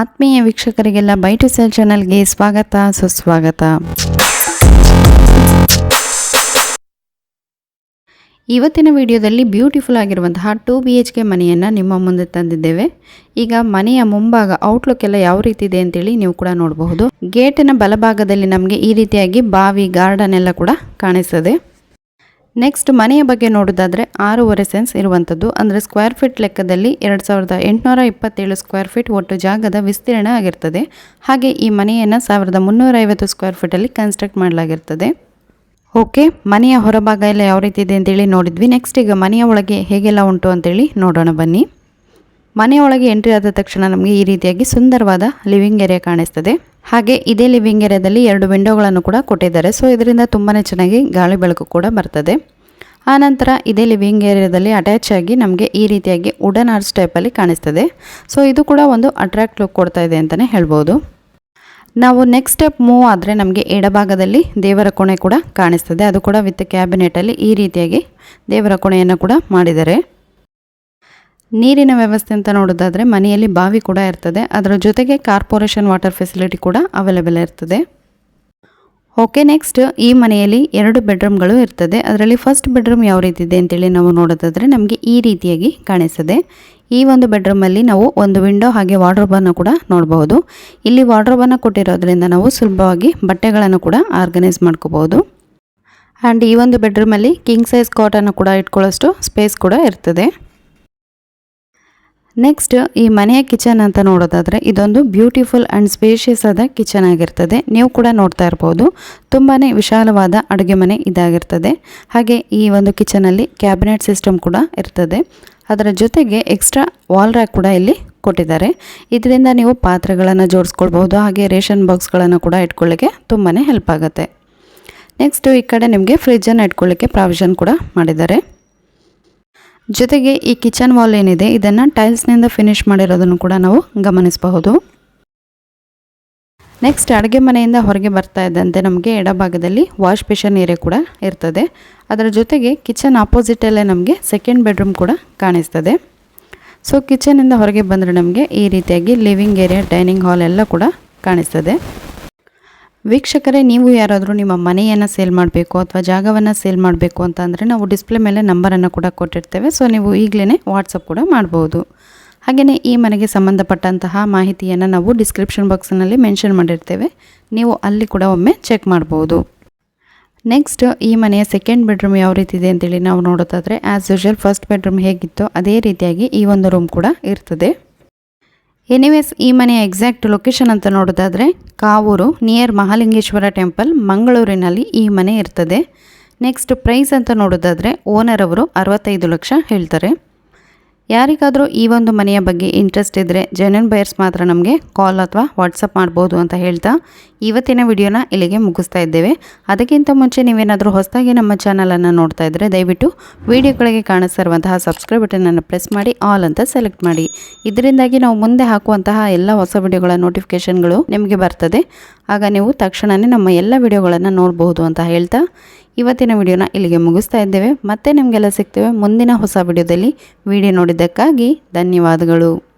ಆತ್ಮೀಯ ವೀಕ್ಷಕರಿಗೆಲ್ಲ bite cell ಚಾನಲ್ಗೆ ಸ್ವಾಗತ, ಸುಸ್ವಾಗತ. ಇವತ್ತಿನ ವಿಡಿಯೋದಲ್ಲಿ ಬ್ಯೂಟಿಫುಲ್ ಆಗಿರುವಂತಹ ಟೂ ಬಿ ಎಚ್ ಕೆ ಮನೆಯನ್ನು ನಿಮ್ಮ ಮುಂದೆ ತಂದಿದ್ದೇವೆ. ಈಗ ಮನೆಯ ಮುಂಭಾಗ ಔಟ್ಲುಕ್ ಎಲ್ಲ ಯಾವ ರೀತಿ ಇದೆ ಅಂತೇಳಿ ನೀವು ಕೂಡ ನೋಡಬಹುದು. ಗೇಟಿನ ಬಲಭಾಗದಲ್ಲಿ ನಮಗೆ ಈ ರೀತಿಯಾಗಿ ಬಾವಿ, ಗಾರ್ಡನ್ ಎಲ್ಲ ಕೂಡ ಕಾಣಿಸ್ತದೆ. ನೆಕ್ಸ್ಟ್ ಮನೆಯ ಬಗ್ಗೆ ನೋಡೋದಾದರೆ ಆರೂವರೆ ಸೆನ್ಸ್ ಇರುವಂಥದ್ದು ಅಂದರೆ ಸ್ಕ್ವೇರ್ ಫೀಟ್ ಲೆಕ್ಕದಲ್ಲಿ ಎರಡು ಸಾವಿರದ ಎಂಟುನೂರ ಇಪ್ಪತ್ತೇಳು ಸ್ಕ್ವೇರ್ ಫೀಟ್ ಒಟ್ಟು ಜಾಗದ ವಿಸ್ತೀರ್ಣ ಆಗಿರ್ತದೆ. ಹಾಗೆ ಈ ಮನೆಯನ್ನು ಸಾವಿರದ ಮುನ್ನೂರ ಐವತ್ತು ಸ್ಕ್ವೇರ್ ಫೀಟಲ್ಲಿ ಕನ್ಸ್ಟ್ರಕ್ಟ್ ಮಾಡಲಾಗಿರ್ತದೆ. ಓಕೆ, ಮನೆಯ ಹೊರಭಾಗ ಎಲ್ಲ ಯಾವ ರೀತಿ ಇದೆ ಅಂತೇಳಿ ನೋಡಿದ್ವಿ. ನೆಕ್ಸ್ಟ್ ಈಗ ಮನೆಯ ಒಳಗೆ ಹೇಗೆಲ್ಲ ಉಂಟು ಅಂತೇಳಿ ನೋಡೋಣ ಬನ್ನಿ. ಮನೆಯ ಒಳಗೆ ಎಂಟ್ರಿ ಆದ ತಕ್ಷಣ ನಮಗೆ ಈ ರೀತಿಯಾಗಿ ಸುಂದರವಾದ ಲಿವಿಂಗ್ ಏರಿಯಾ ಕಾಣಿಸ್ತದೆ. ಹಾಗೆ ಇದೇ ಲಿವಿಂಗ್ ಏರಿಯಾದಲ್ಲಿ ಎರಡು ವಿಂಡೋಗಳನ್ನು ಕೂಡ ಕೊಟ್ಟಿದ್ದಾರೆ. ಸೊ ಇದರಿಂದ ತುಂಬಾ ಚೆನ್ನಾಗಿ ಗಾಳಿ ಬೆಳಕು ಕೂಡ ಬರ್ತದೆ. ಆನಂತರ ಇದೇ ಲಿವಿಂಗ್ ಏರಿಯಾದಲ್ಲಿ ಅಟ್ಯಾಚ್ ಆಗಿ ನಮಗೆ ಈ ರೀತಿಯಾಗಿ ವುಡನ್ ಆರ್ಟ್ಸ್ ಟೈಪಲ್ಲಿ ಕಾಣಿಸ್ತದೆ. ಸೊ ಇದು ಕೂಡ ಒಂದು ಅಟ್ರಾಕ್ಟ್ ಲುಕ್ ಕೊಡ್ತಾ ಇದೆ ಅಂತಲೇ ಹೇಳ್ಬೋದು. ನಾವು ನೆಕ್ಸ್ಟ್ ಸ್ಟೆಪ್ ಮೂವ್ ಆದರೆ ನಮಗೆ ಎಡಭಾಗದಲ್ಲಿ ದೇವರ ಕೋಣೆ ಕೂಡ ಕಾಣಿಸ್ತದೆ. ಅದು ಕೂಡ ವಿತ್ ಕ್ಯಾಬಿನೆಟಲ್ಲಿ ಈ ರೀತಿಯಾಗಿ ದೇವರ ಕೋಣೆಯನ್ನು ಕೂಡ ಮಾಡಿದ್ದಾರೆ. ನೀರಿನ ವ್ಯವಸ್ಥೆ ಅಂತ ನೋಡೋದಾದರೆ ಮನೆಯಲ್ಲಿ ಬಾವಿ ಕೂಡ ಇರ್ತದೆ. ಅದರ ಜೊತೆಗೆ ಕಾರ್ಪೊರೇಷನ್ ವಾಟರ್ ಫೆಸಿಲಿಟಿ ಕೂಡ ಅವೈಲೇಬಲ್ ಇರ್ತದೆ. ಓಕೆ, ನೆಕ್ಸ್ಟ್ ಈ ಮನೆಯಲ್ಲಿ ಎರಡು ಬೆಡ್ರೂಮ್ಗಳು ಇರ್ತದೆ. ಅದರಲ್ಲಿ ಫಸ್ಟ್ ಬೆಡ್ರೂಮ್ ಯಾವ ರೀತಿ ಇದೆ ಅಂತೇಳಿ ನಾವು ನೋಡೋದಾದರೆ ನಮಗೆ ಈ ರೀತಿಯಾಗಿ ಕಾಣಿಸ್ತದೆ. ಈ ಒಂದು ಬೆಡ್ರೂಮಲ್ಲಿ ನಾವು ಒಂದು ವಿಂಡೋ ಹಾಗೆ ವಾರ್ಡ್ರೋಬನ್ನು ಕೂಡ ನೋಡಬಹುದು ಇಲ್ಲಿ ವಾರ್ಡ್ರೋಬನ್ನು ಕೊಟ್ಟಿರೋದ್ರಿಂದ ನಾವು ಸುಲಭವಾಗಿ ಬಟ್ಟೆಗಳನ್ನು ಕೂಡ ಆರ್ಗನೈಸ್ ಮಾಡ್ಕೋಬಹುದು ಆ್ಯಂಡ್ ಈ ಒಂದು ಬೆಡ್ರೂಮಲ್ಲಿ ಕಿಂಗ್ ಸೈಜ್ ಕಾಟನ್ನು ಕೂಡ ಇಟ್ಕೊಳ್ಳೋಷ್ಟು ಸ್ಪೇಸ್ ಕೂಡ ಇರ್ತದೆ. ನೆಕ್ಸ್ಟ್ ಈ ಮನೆಯ ಕಿಚನ್ ಅಂತ ನೋಡೋದಾದರೆ ಇದೊಂದು ಬ್ಯೂಟಿಫುಲ್ ಆ್ಯಂಡ್ ಸ್ಪೇಷಿಯಸ್ ಆದ ಕಿಚನ್ ಆಗಿರ್ತದೆ. ನೀವು ಕೂಡ ನೋಡ್ತಾ ಇರ್ಬೋದು. ತುಂಬಾ ವಿಶಾಲವಾದ ಅಡುಗೆ ಮನೆ ಇದಾಗಿರ್ತದೆ. ಹಾಗೆ ಈ ಒಂದು ಕಿಚನಲ್ಲಿ ಕ್ಯಾಬಿನೆಟ್ ಸಿಸ್ಟಮ್ ಕೂಡ ಇರ್ತದೆ. ಅದರ ಜೊತೆಗೆ ಎಕ್ಸ್ಟ್ರಾ ವಾಲ್ ರ್ಯಾಕ್ ಕೂಡ ಇಲ್ಲಿ ಕೊಟ್ಟಿದ್ದಾರೆ. ಇದರಿಂದ ನೀವು ಪಾತ್ರೆಗಳನ್ನು ಜೋಡಿಸ್ಕೊಳ್ಬೋದು ಹಾಗೆ ರೇಷನ್ ಬಾಕ್ಸ್ಗಳನ್ನು ಕೂಡ ಇಟ್ಕೊಳ್ಳಿಕ್ಕೆ ತುಂಬಾ ಹೆಲ್ಪ್ ಆಗುತ್ತೆ. ನೆಕ್ಸ್ಟು ಈ ಕಡೆ ನಿಮಗೆ ಫ್ರಿಜ್ಜನ್ನು ಇಟ್ಕೊಳ್ಳಿಕ್ಕೆ ಪ್ರಾವಿಷನ್ ಕೂಡ ಮಾಡಿದ್ದಾರೆ. ಜೊತೆಗೆ ಈ ಕಿಚನ್ ವಾಲ್ ಏನಿದೆ, ಇದನ್ನು ಟೈಲ್ಸ್ನಿಂದ ಫಿನಿಶ್ ಮಾಡಿರೋದನ್ನು ಕೂಡ ನಾವು ಗಮನಿಸಬಹುದು. ನೆಕ್ಸ್ಟ್ ಅಡುಗೆ ಮನೆಯಿಂದ ಹೊರಗೆ ಬರ್ತಾ ಇದ್ದಂತೆ ನಮಗೆ ಎಡಭಾಗದಲ್ಲಿ ವಾಶ್ ಬೇಷನ್ ಏರಿಯಾ ಕೂಡ ಇರ್ತದೆ. ಅದರ ಜೊತೆಗೆ ಕಿಚನ್ ಆಪೋಸಿಟಲ್ಲೇ ನಮಗೆ ಸೆಕೆಂಡ್ ಬೆಡ್ರೂಮ್ ಕೂಡ ಕಾಣಿಸ್ತದೆ. ಸೊ ಕಿಚನಿಂದ ಹೊರಗೆ ಬಂದರೆ ನಮಗೆ ಈ ರೀತಿಯಾಗಿ ಲಿವಿಂಗ್ ಏರಿಯಾ, ಡೈನಿಂಗ್ ಹಾಲ್ ಎಲ್ಲ ಕೂಡ ಕಾಣಿಸ್ತದೆ. ವೀಕ್ಷಕರೇ, ನೀವು ಯಾರಾದರೂ ನಿಮ್ಮ ಮನೆಯನ್ನು ಸೇಲ್ ಮಾಡಬೇಕು ಅಥವಾ ಜಾಗವನ್ನು ಸೇಲ್ ಮಾಡಬೇಕು ಅಂತ ಅಂದರೆ ನಾವು ಡಿಸ್ಪ್ಲೇ ಮೇಲೆ ನಂಬರನ್ನು ಕೂಡ ಕೊಟ್ಟಿರ್ತೇವೆ. ಸೊ, ನೀವು ಈಗಲೇ ವಾಟ್ಸಪ್ ಕೂಡ ಮಾಡ್ಬೋದು. ಹಾಗೆಯೇ ಈ ಮನೆಗೆ ಸಂಬಂಧಪಟ್ಟಂತಹ ಮಾಹಿತಿಯನ್ನು ನಾವು ಡಿಸ್ಕ್ರಿಪ್ಷನ್ ಬಾಕ್ಸ್ನಲ್ಲಿ ಮೆನ್ಷನ್ ಮಾಡಿರ್ತೇವೆ. ನೀವು ಅಲ್ಲಿ ಕೂಡ ಒಮ್ಮೆ ಚೆಕ್ ಮಾಡ್ಬೋದು. ನೆಕ್ಸ್ಟ್, ಈ ಮನೆಯ ಸೆಕೆಂಡ್ ಬೆಡ್ರೂಮ್ ಯಾವ ರೀತಿ ಇದೆ ಅಂತೇಳಿ ನಾವು ನೋಡೋದಾದರೆ ಆ್ಯಸ್ ಯೂಶುವಲ್ ಫಸ್ಟ್ ಬೆಡ್ರೂಮ್ ಹೇಗಿತ್ತೋ ಅದೇ ರೀತಿಯಾಗಿ ಈ ಒಂದು ರೂಮ್ ಕೂಡ ಇರ್ತದೆ. ಎನಿವೇಸ್ ಈ ಮನೆಯ ಎಕ್ಸಾಕ್ಟ್ ಲೊಕೇಶನ್ ಅಂತ ನೋಡೋದಾದರೆ ಕಾವೂರು ನಿಯರ್ ಮಹಾಲಿಂಗೇಶ್ವರ ಟೆಂಪಲ್ ಮಂಗಳೂರಿನಲ್ಲಿ ಈ ಮನೆ ಇರ್ತದೆ. ನೆಕ್ಸ್ಟ್ ಪ್ರೈಸ್ ಅಂತ ನೋಡೋದಾದರೆ ಓನರ್ ಅವರು ಅರವತ್ತೈದು ಲಕ್ಷ ಹೇಳ್ತಾರೆ. ಯಾರಿಗಾದರೂ ಈ ಒಂದು ಮನೆಯ ಬಗ್ಗೆ ಇಂಟ್ರೆಸ್ಟ್ ಇದ್ದರೆ ಜೆನ್ಯನ್ ಬಯರ್ಸ್ ಮಾತ್ರ ನಮಗೆ ಕಾಲ್ ಅಥವಾ ವಾಟ್ಸಪ್ ಮಾಡ್ಬೋದು ಅಂತ ಹೇಳ್ತಾ ಇವತ್ತಿನ ವಿಡಿಯೋನ ಇಲ್ಲಿಗೆ ಮುಗಿಸ್ತಾ ಇದ್ದೇವೆ. ಅದಕ್ಕಿಂತ ಮುಂಚೆ ನೀವೇನಾದರೂ ಹೊಸದಾಗಿ ನಮ್ಮ ಚಾನಲನ್ನು ನೋಡ್ತಾ ಇದ್ದರೆ ದಯವಿಟ್ಟು ವಿಡಿಯೋಗಳಿಗೆ ಕಾಣಿಸ್ತಿರುವಂತಹ ಸಬ್ಸ್ಕ್ರೈಬ್ ಬಟನನ್ನು ಪ್ರೆಸ್ ಮಾಡಿ ಆಲ್ ಅಂತ ಸೆಲೆಕ್ಟ್ ಮಾಡಿ. ಇದರಿಂದಾಗಿ ನಾವು ಮುಂದೆ ಹಾಕುವಂತಹ ಎಲ್ಲ ಹೊಸ ವಿಡಿಯೋಗಳ ನೋಟಿಫಿಕೇಷನ್ಗಳು ನಿಮಗೆ ಬರ್ತದೆ. ಆಗ ನೀವು ತಕ್ಷಣವೇ ನಮ್ಮ ಎಲ್ಲ ವಿಡಿಯೋಗಳನ್ನು ನೋಡಬಹುದು ಅಂತ ಹೇಳ್ತಾ ಇವತ್ತಿನ ವಿಡಿಯೋನ ಇಲ್ಲಿಗೆ ಮುಗಿಸ್ತಾ ಇದ್ದೇವೆ. ಮತ್ತೆ ನಿಮಗೆಲ್ಲ ಸಿಗ್ತೇವೆ ಮುಂದಿನ ಹೊಸ ವಿಡಿಯೋದಲ್ಲಿ. ವಿಡಿಯೋ ನೋಡಿದ್ದಕ್ಕಾಗಿ ಧನ್ಯವಾದಗಳು.